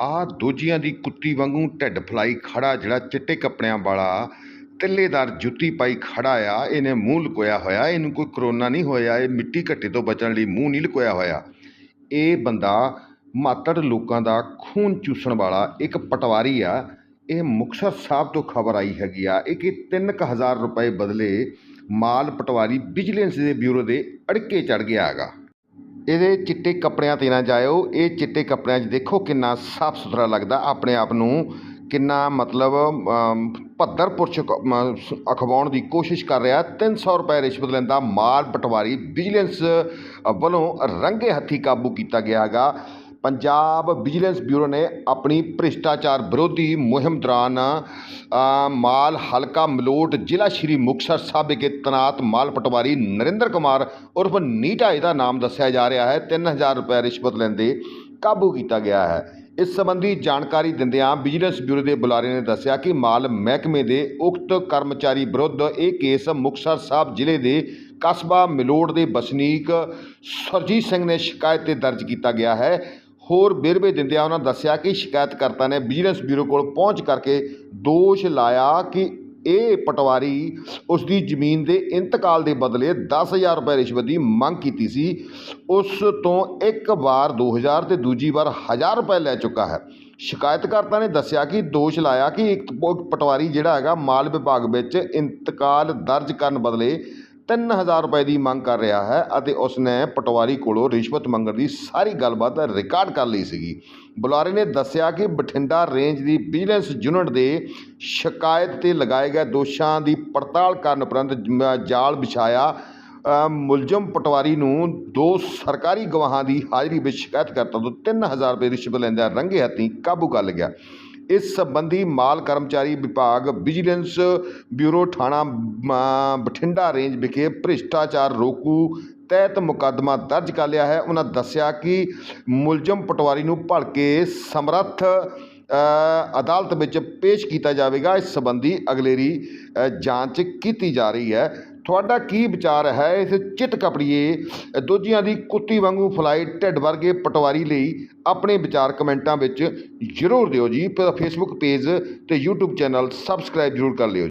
ਆਹ ਦੋਜੀਆਂ ਦੀ ਕੁੱਤੀ ਵਾਂਗੂ ਢਿੱਡ ਫਲਾਈ ਖੜਾ ਜਿਹੜਾ ਚਿੱਟੇ ਕੱਪੜਿਆਂ ਵਾਲਾ ਤਿੱਲੇਦਾਰ ਜੁੱਤੀ ਪਾਈ ਖੜਾ ਆ, ਇਹਨੇ ਮੂੰਹ ਲੁਕੋਇਆ ਹੋਇਆ, ਇਹਨੂੰ ਕੋਈ ਕਰੋਨਾ ਨਹੀਂ ਹੋਇਆ, ਇਹ ਮਿੱਟੀ ਘੱਟੇ ਤੋਂ ਬਚਣ ਲਈ ਮੂੰਹ ਨਹੀਂ ਲੁਕੋਇਆ ਹੋਇਆ। ਇਹ ਬੰਦਾ ਮਾਤੜ ਲੋਕਾਂ ਦਾ ਖੂਨ ਚੂਸਣ ਵਾਲਾ ਇੱਕ ਪਟਵਾਰੀ ਆ, ਇਹ ਮੁਕਤਸਰ ਸਾਹਿਬ ਤੋਂ ਖਬਰ ਆਈ ਹੈਗੀ ਆ, ਇਹ ਕਿ 3000 ਰੁਪਏ ਬਦਲੇ ਮਾਲ ਪਟਵਾਰੀ ਵਿਜੀਲੈਂਸ ਦੇ ਬਿਊਰੋ ਦੇ ਅੜਕੇ ਚੜ ਗਿਆ ਹੈਗਾ। ਇਹਦੇ ਚਿੱਟੇ ਕੱਪੜਿਆਂ 'ਤੇ ਨਾ ਜਾਇਓ। ਇਹ ਚਿੱਟੇ ਕੱਪੜਿਆਂ 'ਚ ਦੇਖੋ ਕਿੰਨਾ ਸਾਫ਼ ਸੁਥਰਾ ਲੱਗਦਾ। ਆਪਣੇ ਆਪ ਨੂੰ ਕਿੰਨਾ ਮਤਲਬ ਅਮ, ਭੱਦਰ ਪੁਰਸ਼ ਅਖਵਾਉਣ ਦੀ ਕੋਸ਼ਿਸ਼ ਕਰ ਰਿਹਾ। 300 ਰੁਪਏ ਰਿਸ਼ਵਤ ਲੈਂਦਾ ਮਾਲ ਪਟਵਾਰੀ। ਵਿਜੀਲੈਂਸ ਵੱਲੋਂ ਰੰਗੇ ਹੱਥੀ ਕਾਬੂ ਕੀਤਾ ਗਿਆ ਹੈਗਾ। ਪੰਜਾਬ ਵਿਜੀਲੈਂਸ ਬਿਊਰੋ ਨੇ ਆਪਣੀ ਭ੍ਰਿਸ਼ਟਾਚਾਰ ਵਿਰੋਧੀ ਮੁਹਿੰਮ ਦੌਰਾਨ ਮਾਲ ਹਲਕਾ ਮਲੋਟ ਜ਼ਿਲ੍ਹਾ ਸ਼੍ਰੀ ਮੁਕਤਸਰ ਸਾਹਿਬ ਵਿਖੇ ਤੈਨਾਤ ਮਾਲ ਪਟਵਾਰੀ ਨਰਿੰਦਰ ਕੁਮਾਰ ਉਰਫ ਨੀਟਾ ਇਹਦਾ ਨਾਮ ਦੱਸਿਆ ਜਾ ਰਿਹਾ ਹੈ। 3000 ਰੁਪਏ ਰਿਸ਼ਵਤ ਲੈਂਦੇ ਕਾਬੂ ਕੀਤਾ ਗਿਆ ਹੈ। ਇਸ ਸੰਬੰਧੀ ਜਾਣਕਾਰੀ ਦਿੰਦਿਆਂ ਵਿਜੀਲੈਂਸ ਬਿਊਰੋ ਦੇ ਬੁਲਾਰੇ ਨੇ ਦੱਸਿਆ ਕਿ ਮਾਲ ਮਹਿਕਮੇ ਦੇ ਉਕਤ ਕਰਮਚਾਰੀ ਵਿਰੁੱਧ ਇਹ ਕੇਸ ਮੁਕਤਸਰ ਸਾਹਿਬ ਜ਼ਿਲ੍ਹੇ ਦੇ ਕਸਬਾ ਮਲੋੜ ਦੇ ਵਸਨੀਕ ਸਰਜੀਤ ਸਿੰਘ ਨੇ ਸ਼ਿਕਾਇਤ ਤੇ ਦਰਜ ਕੀਤਾ ਗਿਆ ਹੈ। ਹੋਰ ਵੇਰਵੇ ਦਿੰਦਿਆਂ ਉਹਨਾਂ ਦੱਸਿਆ ਕਿ ਸ਼ਿਕਾਇਤਕਰਤਾ ਨੇ ਵਿਜੀਲੈਂਸ ਬਿਊਰੋ ਕੋਲ ਪਹੁੰਚ ਕਰਕੇ ਦੋਸ਼ ਲਾਇਆ ਕਿ ਇਹ ਪਟਵਾਰੀ ਉਸ ਦੀ ਜ਼ਮੀਨ ਦੇ ਇੰਤਕਾਲ ਦੇ ਬਦਲੇ 10000 ਰੁਪਏ ਰਿਸ਼ਵਤ ਦੀ ਮੰਗ ਕੀਤੀ ਸੀ। ਉਸ ਤੋਂ ਇੱਕ ਵਾਰ 2000 ਤੇ ਦੂਜੀ ਵਾਰ 1000 ਰੁਪਏ ਲੈ ਚੁੱਕਾ ਹੈ। ਸ਼ਿਕਾਇਤਕਰਤਾ ਨੇ ਦੱਸਿਆ ਕਿ ਦੋਸ਼ ਲਾਇਆ ਕਿ ਇੱਕ ਪਟਵਾਰੀ ਜਿਹੜਾ ਹੈਗਾ ਮਾਲ ਵਿਭਾਗ ਵਿੱਚ ਇੰਤਕਾਲ ਦਰਜ ਕਰਨ ਬਦਲੇ 3000 ਰੁਪਏ ਦੀ ਮੰਗ ਕਰ ਰਿਹਾ ਹੈ ਅਤੇ ਉਸ ਨੇ ਪਟਵਾਰੀ ਕੋਲੋਂ ਰਿਸ਼ਵਤ ਮੰਗਣ ਦੀ ਸਾਰੀ ਗੱਲਬਾਤ ਰਿਕਾਰਡ ਕਰ ਲਈ ਸੀਗੀ। ਬੁਲਾਰੇ ਨੇ ਦੱਸਿਆ ਕਿ ਬਠਿੰਡਾ ਰੇਂਜ ਦੀ ਵਿਜੀਲੈਂਸ ਯੂਨਿਟ ਦੇ ਸ਼ਿਕਾਇਤ ਤੇ ਲਗਾਏ ਗਏ ਦੋਸ਼ਾਂ ਦੀ ਪੜਤਾਲ ਕਰਨ ਉਪਰੰਤ ਜਾਲ ਵਿਛਾਇਆ ਮੁਲਜ਼ਮ ਪਟਵਾਰੀ ਨੂੰ ਦੋ ਸਰਕਾਰੀ ਗਵਾਹਾਂ ਦੀ ਹਾਜ਼ਰੀ ਵਿੱਚ ਸ਼ਿਕਾਇਤਕਰਤਾ ਤੋਂ 3000 ਰੁਪਏ ਰਿਸ਼ਵਤ ਲੈਂਦਿਆਂ ਰੰਗੇ ਹੱਥੀਂ ਕਾਬੂ ਕਰ ਲਿਆ। ਇਸ ਸੰਬੰਧੀ ਮਾਲ ਕਰਮਚਾਰੀ ਵਿਭਾਗ ਵਿਜੀਲੈਂਸ ਬਿਊਰੋ ਥਾਣਾ ਬਠਿੰਡਾ ਰੇਂਜ ਵਿਖੇ ਭ੍ਰਿਸ਼ਟਾਚਾਰ ਰੋਕੂ ਤਹਿਤ ਮੁਕੱਦਮਾ ਦਰਜ ਕਰ ਲਿਆ ਹੈ। ਉਹਨਾਂ ਦੱਸਿਆ ਕਿ ਮੁਲਜ਼ਮ ਪਟਵਾਰੀ ਨੂੰ ਭਲਕੇ ਸਮਰੱਥ ਅਦਾਲਤ ਵਿੱਚ ਪੇਸ਼ ਕੀਤਾ ਜਾਵੇਗਾ। ਇਸ ਸੰਬੰਧੀ ਅਗਲੇਰੀ ਜਾਂਚ ਕੀਤੀ ਜਾ ਰਹੀ ਹੈ। ਤੁਹਾਡਾ ਕੀ ਵਿਚਾਰ ਹੈ? ਇਸ ਚਿੱਟ ਕਪੜੀਏ, ਦੂਜਿਆਂ ਦੀ ਕੁੱਤੀ ਵਾਂਗੂ ਫਲਾਈ ਢਿੱਡ ਵਰਗੇ ਪਟਵਾਰੀ ਲਈ ਆਪਣੇ ਵਿਚਾਰ ਕਮੈਂਟਾਂ ਵਿੱਚ ਜ਼ਰੂਰ ਦਿਓ ਜੀ। ਫੇਸਬੁੱਕ ਪੇਜ ਤੇ YouTube ਚੈਨਲ ਸਬਸਕ੍ਰਾਈਬ ਜ਼ਰੂਰ ਕਰ ਲਿਓ